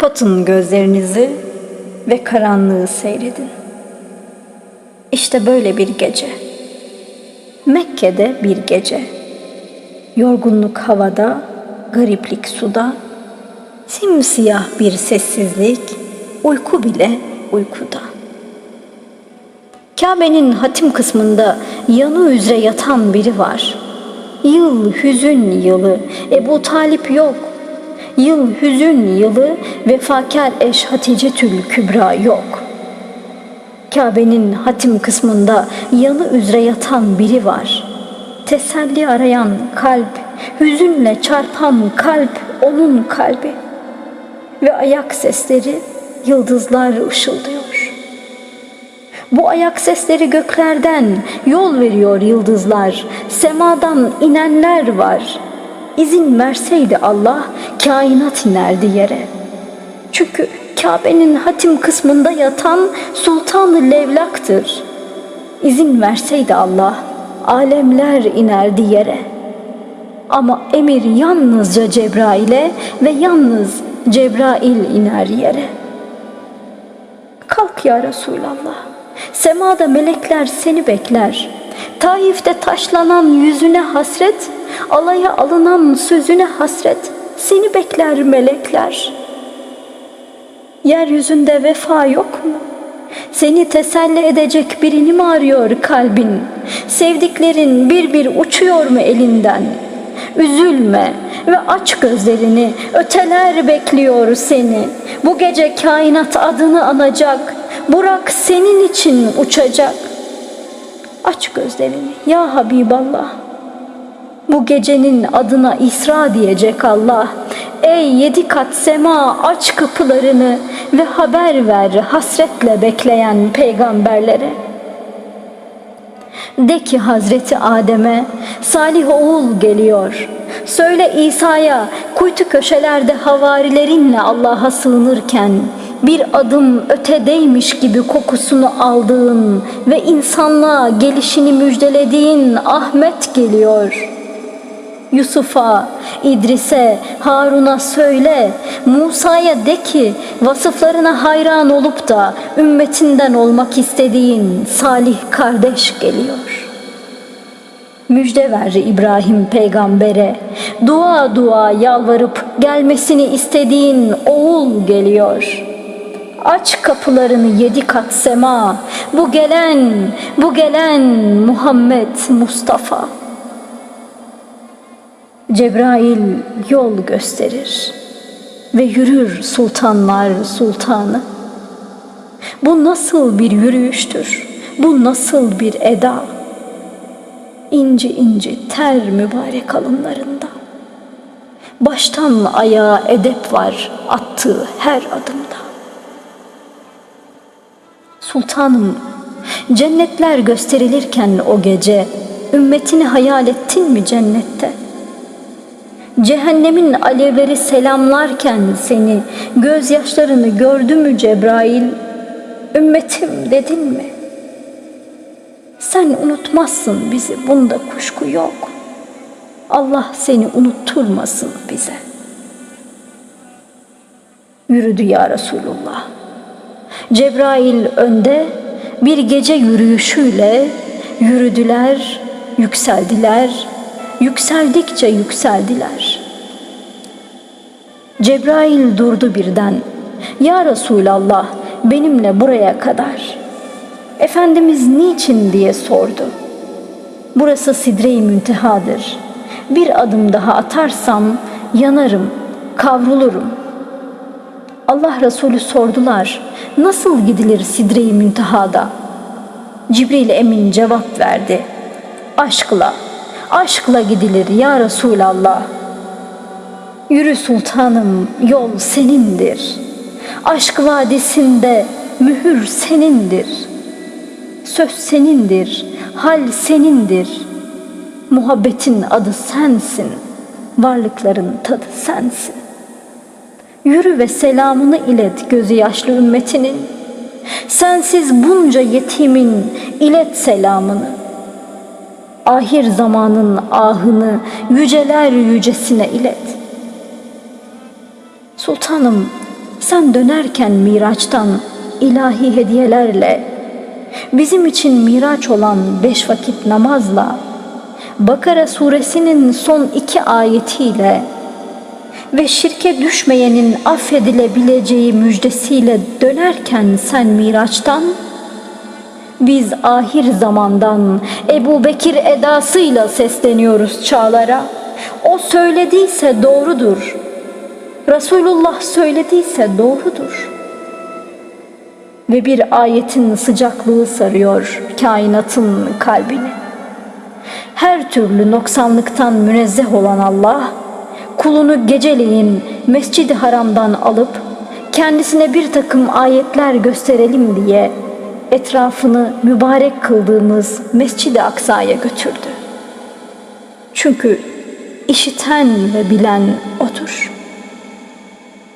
Kapatın gözlerinizi ve karanlığı seyredin. İşte böyle bir gece. Mekke'de bir gece. Yorgunluk havada, gariplik suda, simsiyah bir sessizlik, uyku bile uykuda. Kabe'nin hatim kısmında yanı üzere yatan biri var. Yıl hüzün yılı, Ebu Talip yok. Yıl hüzün yılı, vefakar eş Hatice-tül Kübra yok. Kabe'nin hatim kısmında yanı üzere yatan biri var. Teselli arayan kalp, hüzünle çarpan kalp onun kalbi. Ve ayak sesleri yıldızlar ışıldıyor. Bu ayak sesleri göklerden yol veriyor yıldızlar. Semadan inenler var. İzin verseydi Allah kainat inerdi yere. Çünkü Kabe'nin hatim kısmında yatan Sultan-ı Levlak'tır. İzin verseydi Allah alemler inerdi yere. Ama emir yalnızca Cebrail'e ve yalnız Cebrail iner yere. Kalk ya Resulallah. Semada melekler seni bekler. Taif'te taşlanan yüzüne hasret, alaya alınan sözüne hasret, seni bekler melekler. Yeryüzünde vefa yok mu? Seni teselli edecek birini mi arıyor kalbin? Sevdiklerin bir bir uçuyor mu elinden? Üzülme ve aç gözlerini, öteler bekliyor seni. Bu gece kainat adını anacak, Burak senin için uçacak. Aç gözlerini ya Habiballah. Bu gecenin adına İsra diyecek Allah. Ey yedi kat sema aç kapılarını ve haber ver hasretle bekleyen peygamberlere. De ki Hazreti Adem'e Salih oğul geliyor. Söyle İsa'ya kuytu köşelerde havarilerinle Allah'a sığınırken bir adım ötedeymiş gibi kokusunu aldığın ve insanlığa gelişini müjdelediğin Ahmet geliyor. Yusuf'a, İdris'e, Harun'a söyle, Musa'ya de ki vasıflarına hayran olup da ümmetinden olmak istediğin salih kardeş geliyor. Müjde ver İbrahim peygambere, dua dua yalvarıp gelmesini istediğin oğul geliyor.'' Aç kapılarını yedi kat sema. Bu gelen, bu gelen Muhammed Mustafa. Cebrail yol gösterir ve yürür sultanlar sultanı. Bu nasıl bir yürüyüştür? Bu nasıl bir eda? İnci inci ter mübarek alınlarında. Baştan ayağa edep var attığı her adımda. Sultanım, cennetler gösterilirken o gece ümmetini hayal ettin mi cennette? Cehennemin alevleri selamlarken seni gözyaşlarını gördü mü Cebrail? Ümmetim dedin mi? Sen unutmazsın bizi bunda kuşku yok. Allah seni unutturmasın bize. Yürüdü ya Resulullah. Cebrail önde bir gece yürüyüşüyle yürüdüler, yükseldiler, yükseldikçe yükseldiler. Cebrail durdu birden. Ya Resulallah benimle buraya kadar. Efendimiz niçin diye sordu. Burası sidre-i müntehadır. Bir adım daha atarsam yanarım, kavrulurum. Allah Resulü sordular. Nasıl gidilir sidre-i müntehada? Cibril Emin cevap verdi. Aşkla, aşkla gidilir ya Resulallah. Yürü sultanım, yol senindir. Aşk vadisinde mühür senindir. Söz senindir, hal senindir. Muhabbetin adı sensin, varlıkların tadı sensin. Yürü ve selamını ilet gözü yaşlı ümmetinin. Sensiz bunca yetimin ilet selamını. Ahir zamanın ahını yüceler yücesine ilet. Sultanım sen dönerken Miraç'tan ilahi hediyelerle, bizim için Miraç olan beş vakit namazla, Bakara suresinin son iki ayetiyle ve şirke düşmeyenin affedilebileceği müjdesiyle dönerken sen Miraç'tan, biz ahir zamandan Ebu Bekir edasıyla sesleniyoruz çağlara. O söylediyse doğrudur. Resulullah söylediyse doğrudur. Ve bir ayetin sıcaklığı sarıyor kainatın kalbini. Her türlü noksanlıktan münezzeh olan Allah, kulunu geceleyin Mescid-i Haram'dan alıp kendisine bir takım ayetler gösterelim diye etrafını mübarek kıldığımız Mescid-i Aksa'ya götürdü. Çünkü işiten ve bilen odur.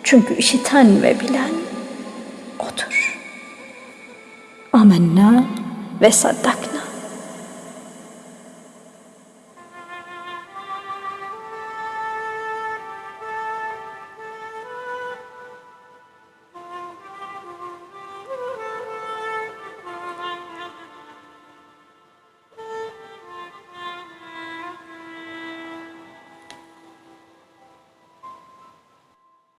Çünkü işiten ve bilen odur. Amenna ve saddakna.